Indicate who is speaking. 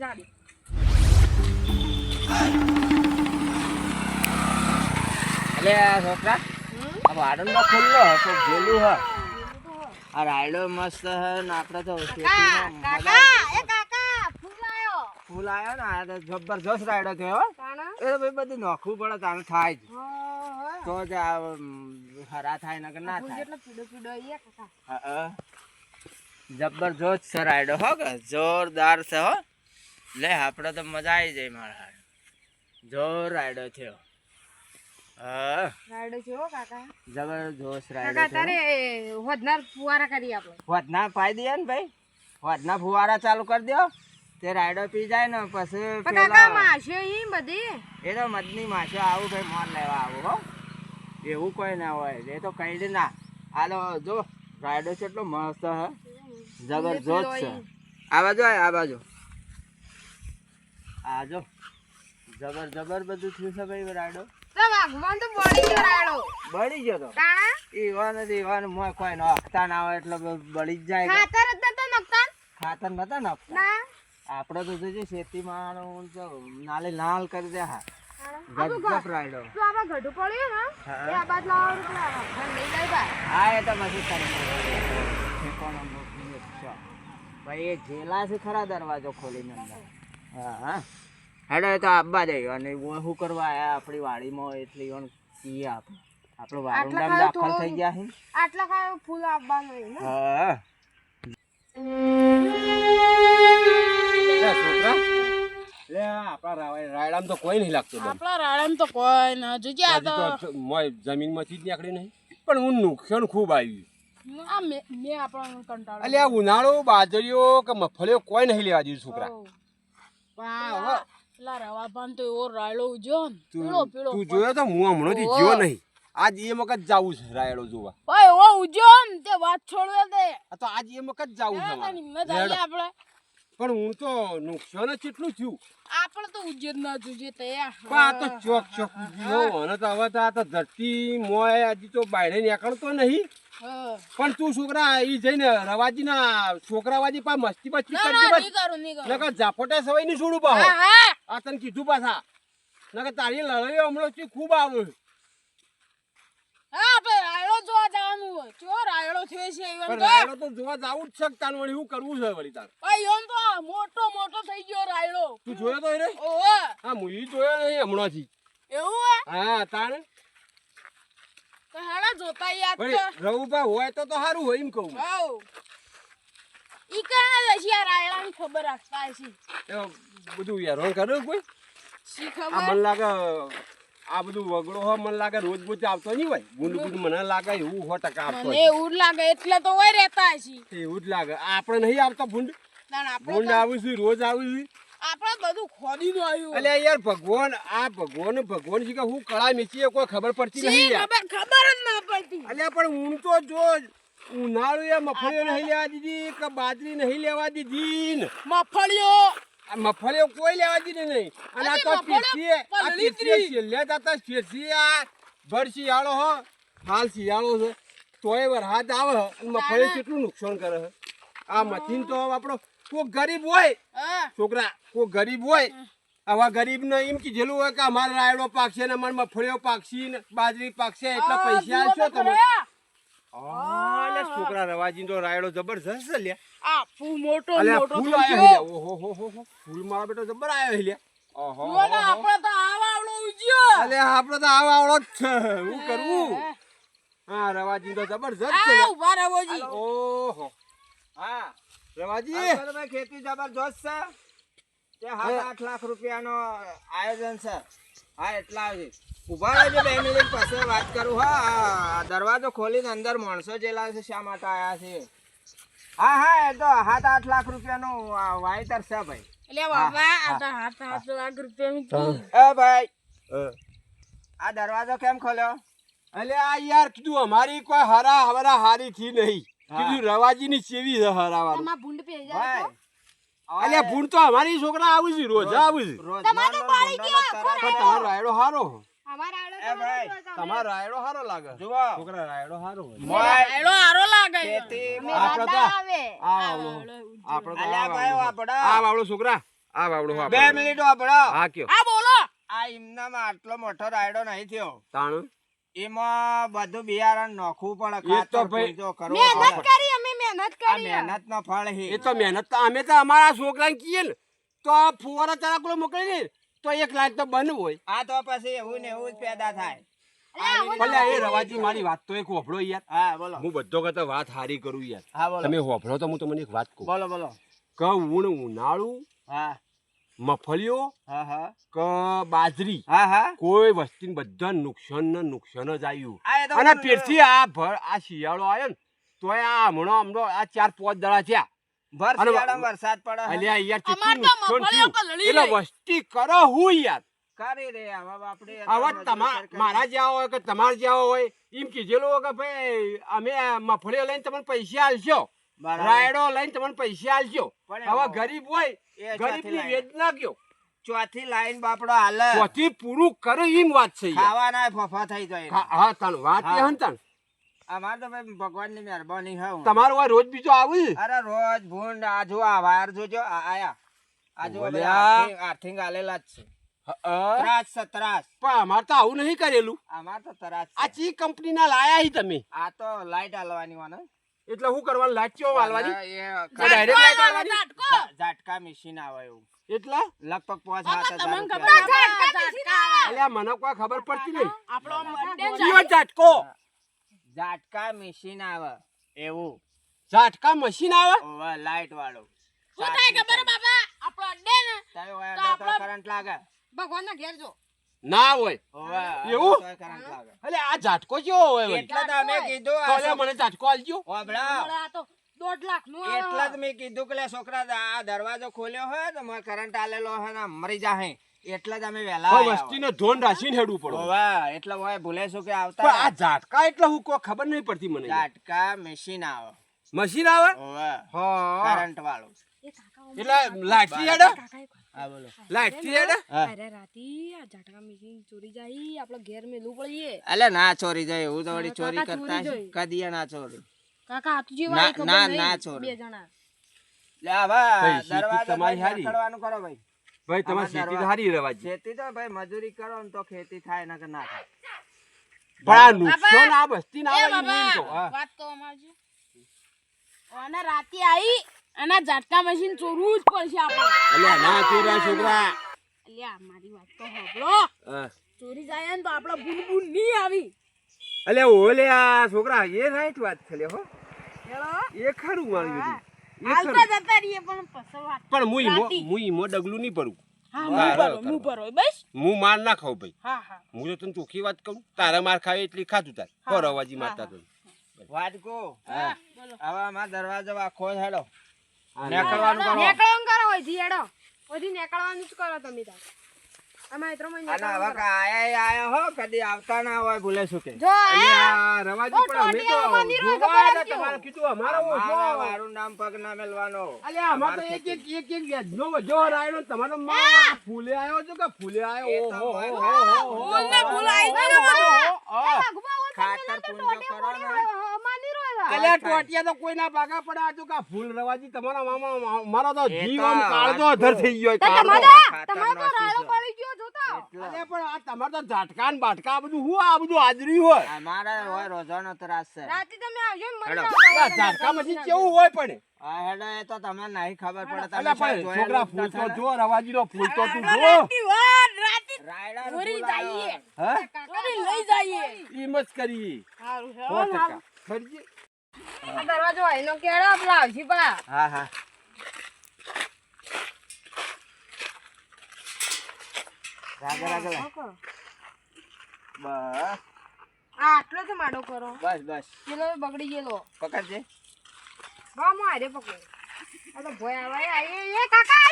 Speaker 1: જાડી
Speaker 2: એટલે છોકરા આ વાડંડો ખુલ્લો કોક જોયેલું હ? આ રાયડો મસ્ત હ ને આપણે તો
Speaker 1: ફૂલ
Speaker 2: આવ્યો ને આ તો જબરજસ્ત રાયડો થયો એ તો ભાઈ બધું નોખવું પડે તારે થાય જ. તો જ આ હરા થાય નકર ના થાય. જબરજસ્ત છે રાયડો હો કે? જોરદાર છે હો. લે આપણે તો મજા આવી જાય મારા હાર. જોર રાયડો થયો.
Speaker 1: રાયડો છે કાકા. તારે ફુવારા કરી આપણે
Speaker 2: પાઈ દઈએ ને ભાઈ. વધના ફુવારા ચાલુ કરી દો. તે રાયડો પી જાય ને પછી
Speaker 1: કાકા ઈ બધી?
Speaker 2: એ તો મદની માછો આવું ભાઈ મોર લેવા આવું હો. એવું કોઈ ના હોય. એ તો કઈ જ ના. હાલો જો રાયડો એટલો મસ્ત હ. જબરજસ્ત છે. આ બાજુ આ બાજુ. આ જો જબર જબર બધું થયું છે ભાઈ રાડો
Speaker 1: તો વાઘમાં તો બળી ગયો રાયડો
Speaker 2: બળી ગયો તો?
Speaker 1: કાણા?
Speaker 2: નથી ઈવાન મોય કોઈ નખતા ના હોય એટલે બળી જ જાય
Speaker 1: ખાતર નતા
Speaker 2: નાખતા? આપણે તો જોજે ખેતીમાં તો નાલે નાલ કરી દે હા. ગજબ રાયડો.
Speaker 1: તો આમાં ગઢું પડ્યું ને?
Speaker 2: હા.
Speaker 1: એ આ બાદ લાવવાનું
Speaker 2: હા તો કરી. ભાઈ એ જેલા છે ખરા દરવાજો ખોલીને અંદર. હા. હા હેડો તો આબા દે. અને શું કરવા આયા? આપણી વાડીમાં એટલી ઓન કી આપણે આપણો વારુંડામાં દાખલ થઈ ગયા છે.
Speaker 1: આટલા કાંઈ ફૂલ આબા હોય ને?
Speaker 2: હા.
Speaker 3: છોકરા. લે આપણા રાયડામ તો કોઈ નહીં લાગતું
Speaker 4: આપણા રાયડામ તો કોઈ ના જોજે આ તો
Speaker 3: તો મોય જમીનમાંથી જ નીકળી નહીં. પણ હું નુકસાન ખૂબ આવ્યું.
Speaker 4: આ મે મેં આપણને કંટાળો
Speaker 3: એટલે આ ઉનાળો બાજરીઓ કે મગફળીઓ કોઈ નહીં લેવા દીધું છોકરા.
Speaker 4: પેલા રવા તો એવો રાયડો ઉજ્યો પીળો પીળો.
Speaker 3: તું જોયો તો હું હમણાંથી
Speaker 4: ઓહો.
Speaker 3: જ્યો નહીં. આજ એ વખત જાવું છે રાયડો જોવા.
Speaker 4: ભાઈ એવો ઉજ્યો ને તે વાત છોડવે તે.
Speaker 3: આ તો આજ એ વખત જાવું છે.
Speaker 4: આપણે
Speaker 3: પણ હું તો નુકસાન જ કેટલું થયું.
Speaker 4: આપણે તો ઉજ્જૈન ના જોજે તે.
Speaker 3: આ તો ચોક ચોક ઉજ્યો અને તો હવે તો આ તો ધરતી મોય હજી તો બાયણે નીકળતો નહીં. પણ તું છોકરા ઈ જઈને પા મસ્તી બસ્તી
Speaker 4: ના
Speaker 3: કરજે
Speaker 4: ના
Speaker 3: બસ.
Speaker 4: નહીં કરું
Speaker 3: નકર જાફોટા સવાઈ ની છોડું પા
Speaker 4: હા હા.
Speaker 3: આ તને કીધું પાછા. નકર તારી લડાઈ હમણાં થી ખૂબ આવે.
Speaker 4: હા પણ રાયડો જોવા જવાનું હોય. ચો રાયડો થયો છે એમ તો.
Speaker 3: રાયડો તો જોવા જાવું જ છે તાન વળી શું કરવું છે વળી તાર?
Speaker 4: ભાઈ એમ તો મોટો મોટો થઈ ગયો રાયડો.
Speaker 3: તું જોયો તો રે
Speaker 4: ઓહો.
Speaker 3: હા હું ઈ જોયો નહીં હમણાંથી.
Speaker 4: એવું હા
Speaker 3: તાણ.
Speaker 4: તો હેડા જોતા યાદ તો.
Speaker 3: રવુભા હોય તો તો સારું હોય એમ કહું
Speaker 4: હાઉ ઈ ખબર રાખતા
Speaker 3: બધું કર્યું કોઈ?
Speaker 4: શી
Speaker 3: આ મને લાગે આ બધું વગડો હો મને લાગે રોજ રોજ આવતો નહીં હોય. ગુંડ ગુંડ મને લાગે એવું હો ટકા આપતો
Speaker 4: મને એવું લાગે એટલે તો હોય રહેતા
Speaker 3: એવું જ લાગે. આપણે નહીં આવતો ભૂંડ? ભૂંડ આવું છું રોજ આવું છું.
Speaker 4: આપણે બધું ખોદીનું આવ્યું.
Speaker 3: અલ્યા યાર ભગવાન આ ભગવાન ભગવાન છે કે હું કળા મેચીએ કોઈ ખબર પડતી નહીં
Speaker 4: ખબર ખબર જ ના પડતી.
Speaker 3: અલ્યા પણ હું તો જો ઉનાળુ એ મફળીઓ નહીં લેવા દીધી કે બાજરી નહીં લેવા દીધી
Speaker 4: મફળીઓ.
Speaker 3: આ મફળીઓ કોઈ લેવા દીધી નહીં. અને આ તો પીરસીએ આ પીરસીએ છેલ્લે તાતા આ ભર શિયાળો હો. હાલ શિયાળો છે. તોય વરસાદ આવે મફળી કેટલું નુકસાન કરે છે આ મથીન તો આપણો કોઈ ગરીબ હોય છોકરા કોઈ ગરીબ હોય આવા ગરીબને એમ કીધેલું હોય કે અમારે રાયડો પાકશે ને અમારે મફળીઓ પાકશી ને બાજરી પાકશે એટલા પૈસા આવશો તમે. છોકરા રવાજી નો રાયડો જબરજસ્ત લે લ્યા.
Speaker 4: આ ફૂ મોટો મોટો
Speaker 3: ફૂલ હે ઓહો હો હો હો. ફૂલ મારા બેટો જબર આયો હે ઓહો
Speaker 4: આપણે તો આવા આવડો ઉજ્યો.
Speaker 3: અલે આપણે તો આવા આવડો જ છે. કરવું? હા રવાજી તો જબરજસ્ત છે
Speaker 4: આ ઊભા રહેવોજી
Speaker 3: ઓહો. રવાજી
Speaker 2: આ ખેતી જબરજસ્ત છે? તે સાત આઠ લાખ રૂપિયાનો આયોજન છે. હા એટલા છે ઊભા રહેજો બે મિનિટ પાસે વાત કરું. હા દરવાજો ખોલીને અંદર માણસો જેલા છે શા માટે આયા છે? હા હા એ તો સાત આઠ લાખ રૂપિયાનું વાયતર છે ભાઈ.
Speaker 4: એટલે બાબા આ તો હાથ હાથ લાખ રૂપિયાની કી.
Speaker 2: એ ભાઈ. આ દરવાજો કેમ ખોલ્યો?
Speaker 3: એટલે આ યાર કીધું અમારી કોઈ હરા હરા હારી થી નહીં. કીધું રવાજી ની ચેવી છે હરાવાનું.
Speaker 1: તમારા ભૂંડ પે જાય તો?
Speaker 3: અલે ભૂંડ તો અમારી છોકરા આવું છે રોજ આવું છે.
Speaker 2: રોજનાનો ધંધો કરે.
Speaker 3: પણ તમારો રાયડો હારો.
Speaker 1: અમારા આડો
Speaker 2: એ ભાઈ
Speaker 3: તમારો રાયડો હારો લાગે. છોકરા રાયડો હારો હોય.
Speaker 4: રાયડો હારો લાગે.
Speaker 3: આપણે તો
Speaker 1: આવે.
Speaker 3: આ વાવડો આપણે તો આ
Speaker 2: ભાઈ
Speaker 3: વાવડો.
Speaker 2: વાપડા.
Speaker 3: આ વાવડો છોકરા આ હા
Speaker 2: બે મિનિટ વાપરો
Speaker 3: હા કયો.
Speaker 4: આ બોલો.
Speaker 2: આ એમનામાં આટલો મોટો રાયડો નહીં થયો.
Speaker 3: તાણ?
Speaker 2: એમાં બધું બિયારણ નાખવું પડે
Speaker 3: તો
Speaker 2: ખાતર
Speaker 3: ભાઈ-
Speaker 2: કરવો
Speaker 1: મહેનત
Speaker 2: પડે.
Speaker 1: કરી અમે મહેનત કરી.
Speaker 2: મહેનત નો ફળ હે.
Speaker 3: એ તો મહેનત તો અમે તો અમારા છોકરાને કીએ ને તો આ ફુવારા ચરાકલો મોકલી દે તો એક લાખ તો બંધ હોય.
Speaker 2: આ તો પછી એવું ને એવું જ પેદા થાય.
Speaker 3: ભલે એ રવાજી મારી વાત તો એક હોભળો યાર.
Speaker 2: હા બોલો.
Speaker 3: હું બધો કરતા વાત હારી કરું યાર.
Speaker 2: હા બોલો.
Speaker 3: તમે હોભળો તો હું તમને એક વાત કહું.
Speaker 2: બોલો બોલો.
Speaker 3: કે ઊણ ઉનાળું
Speaker 2: હા.
Speaker 3: મફળીઓ
Speaker 2: હા હા.
Speaker 3: કે બાજરી.
Speaker 2: હા હા.
Speaker 3: કોઈ વસ્તીને બધા નુકસાન ને નુકસાન જ આવ્યું.
Speaker 2: તો
Speaker 3: અને પેરથી આ ભર આ શિયાળો આવ્યો ને તોય આ હમણાં હમણાં આ ચાર પાંચ દડા થયા.
Speaker 2: વરસાદ પડે.
Speaker 3: વસ્તી કરો હું યાર.
Speaker 2: કરી રે હવે આપણે
Speaker 3: હવે તમા મારા જ્યાં હોય કે તમારે જેવા હોય એમ કીધેલું કે ભાઈ અમે આ મફળીઓ લઈને તમને પૈસા આલશો. રાયડો લઈને તમને પૈસા
Speaker 2: આલજો
Speaker 3: હવે ગરીબ હોય ગરીબની વેદના કયો?
Speaker 2: ચોથી લાઈન બાપડો હાલે.
Speaker 3: ચોથી પૂરું કરે એમ વાત છે
Speaker 2: ખાવાના ફફા થઈ જાય
Speaker 3: હા તણ વાત એ હન તણ.
Speaker 2: અમાર તો ભાઈ ભગવાનની મહેરબાની હા
Speaker 3: તમારો આ રોજ બીજો આવું?
Speaker 2: અરે રોજ ભૂંડ આ જો આ વાર જોજો આયા આ જો આર્થિંગ- આલેલા જ છે. ત્રાસ છે
Speaker 3: પણ અમારે તો આવું નહીં કરેલું.
Speaker 2: અમાર તો ત્રાસ
Speaker 3: આ ચી કંપની ના લાયા હી તમે?
Speaker 2: આ તો લાઈટ હાલવાની હોય ને.
Speaker 3: એટલે શું કરવાનું લાચ્યો વાલવાની?
Speaker 4: ઝાટકો.
Speaker 2: મશીન આવે એવું.
Speaker 3: એટલે?
Speaker 2: લગભગ પાંચ સાત હજાર
Speaker 3: મને કોઈ ખબર પડતી નહીં.
Speaker 4: આપણો
Speaker 3: ઝાટકો?
Speaker 2: ઝાટકા મશીન આવે એવું.
Speaker 3: ઝાટકા મશીન આવે?
Speaker 2: લાઈટ વાળું.
Speaker 4: શું થાય ખબર હે આપણો અડ્ડે ને
Speaker 2: તારે ઓય
Speaker 4: તો
Speaker 2: અડે તો
Speaker 4: આપણો-
Speaker 2: કરંટ લાગે.
Speaker 1: ભગવાન ના ઘેર જો.
Speaker 3: ના હોય. એવું?
Speaker 2: કરંટ
Speaker 3: એટલે આ ઝાટકો કેવો હોય
Speaker 2: એટલા તમે કીધું
Speaker 3: મને ઝાટકો આલજો
Speaker 2: ઓભળાવ.
Speaker 4: મળે આ તો દોઢ લાખનું આવે.
Speaker 2: જ મેં કીધું કે છોકરા આ દરવાજો ખોલ્યો હોય તો મને કરંટ આલેલો હોય ને મરી જાહે. એટલા જ અમે
Speaker 3: વેલા
Speaker 2: આયા
Speaker 3: ધોન રાખીને હેડવું પડે.
Speaker 2: હોય. એટલે હોય ભૂલે કે
Speaker 3: પણ આ
Speaker 2: આવતા
Speaker 3: ઝાટકા એટલે હું કોઈ ખબર નહીં પડતી મને.
Speaker 2: ઝાટકા મશીન આવે.
Speaker 3: મશીન આવે?
Speaker 2: કરંટ વાળું.
Speaker 3: એટલે લાઈટથી હેડે?
Speaker 2: હા બોલો.
Speaker 3: લાઈટથી હેડે?
Speaker 1: અરે રાતી આ જાટકા મિસિંગ ચોરી જાય આપણે ઘેર મેલું પડીએ.
Speaker 2: અલે ના ચોરી જાય હું તો વળી ચોરી કરતા કદી ના ચોરી.
Speaker 1: કાકા
Speaker 2: ના-
Speaker 1: વાળી ખબર
Speaker 2: ના-
Speaker 1: નહીં.
Speaker 2: ના ચોરી.
Speaker 1: બે જણા.
Speaker 2: લે હવે દરવાજો
Speaker 3: તમારી હારી.
Speaker 2: કરવાનું કરો ભાઈ.
Speaker 3: ભાઈ તમારી ખેતી તો
Speaker 2: દરવા-
Speaker 3: સારી
Speaker 2: ખેતી તો ભાઈ મજૂરી કરો ને તો ખેતી થાય નકર ના થાય.
Speaker 3: પણ આ નુકસાન ના આવે.
Speaker 4: વાત તો અમારી રાતે આવી અને ઝાટકા મશીન ચોરવું જ પડશે આપણે
Speaker 3: અલ્યા ના ચોરા છોકરા.
Speaker 4: અલ્યા મારી વાત તો સાંભળો. ચોરી જાય ને તો આપણે ભૂલ ભૂલ નહીં આવી.
Speaker 3: અલ્યા ઓલે આ છોકરા એ રાઈટ વાત છે લે હો. એ ખરું મારું. એ
Speaker 4: હાલતા જતા રહીએ પણ પસવા
Speaker 3: પણ
Speaker 4: મુઈ
Speaker 3: મુઈ મો ડગલું નહીં પડું
Speaker 4: હા
Speaker 3: બરાબર,
Speaker 4: મું ભરો મું ભરો બસ.
Speaker 3: હું માર ના ખાઉં ભાઈ.
Speaker 4: હા હા.
Speaker 3: હું તો તને ચોખ્ખી વાત કહું. તારા માર ખાવે એટલી ખાધું તાર.
Speaker 4: હો.
Speaker 3: મારતા તો.
Speaker 2: હવે અમાર દરવાજો આખો હેડો.
Speaker 3: હા,
Speaker 2: નીકળવાનું કરો
Speaker 1: નેકળવાનું કરો હોયથી હેડો હોયથી નેકળવાનું જ કરો તમે તાર અમારે મિત્રો માં
Speaker 2: અને હવે આયા આયા હો કદી આવતા ના હોય ભૂલે શું કે
Speaker 1: જો આ
Speaker 3: રવાજી પણ અમે તો જોવા
Speaker 1: ખબર
Speaker 3: હતા,
Speaker 1: જ
Speaker 3: તમારે કીધું અમારો ઓછો.
Speaker 2: મારું નામ પગ ના મેલવાનો
Speaker 3: અલ્યા, અમારે તો એક એક એક તમારો માં ફૂલે આયો છો કે ફૂલે ઓહો, ઓહો, ઓહો, ઓહો, ઓહો, ઓહો, ઓહો, ઓહો. અલ્યા, ટોટિયા તો કોઈના ભાગા પડે આ તો કા ફૂલ રવાજી તમારા મામા મારો તો જીવ આમ કાળજો અધર થઈ ગયો.
Speaker 1: તમારે તમારે. પડી જોતા
Speaker 3: અલ્યા, પણ આ તમારે તો ઝાટકાન બાટકા બધું હું આ બધું હાજરી હોય?
Speaker 2: અમારે હોય રોજાનો ત્રાસ છે.
Speaker 1: રાતે તમે આવજો મને
Speaker 2: હેડો.
Speaker 1: ના
Speaker 3: આ ઝાટકા મશીન કેવું હોય પણ?
Speaker 2: આ હેડો એ તો તમને નહીં ખબર પડે. તમે
Speaker 3: છોકરા ફૂલ તો જો રવાજીનો ફૂલ તો તું જો.
Speaker 4: ચોરી જઈએ. ચોરી લઈ જઈએ.
Speaker 3: એમ જ કરીએ
Speaker 4: સારું
Speaker 3: ખરીજી.
Speaker 1: આ દરવાજો એનો કેળો પેલા આવજી પા.
Speaker 2: હા હા. રાગે રાગે બસ.
Speaker 1: આ આટલો જ માડો કરો.
Speaker 2: બસ બસ.
Speaker 1: પેલો બગડી ગયેલો.
Speaker 2: પકડજે.
Speaker 1: બા હું હારે પકડો. આ તો ભોય આવે આય એ કાકા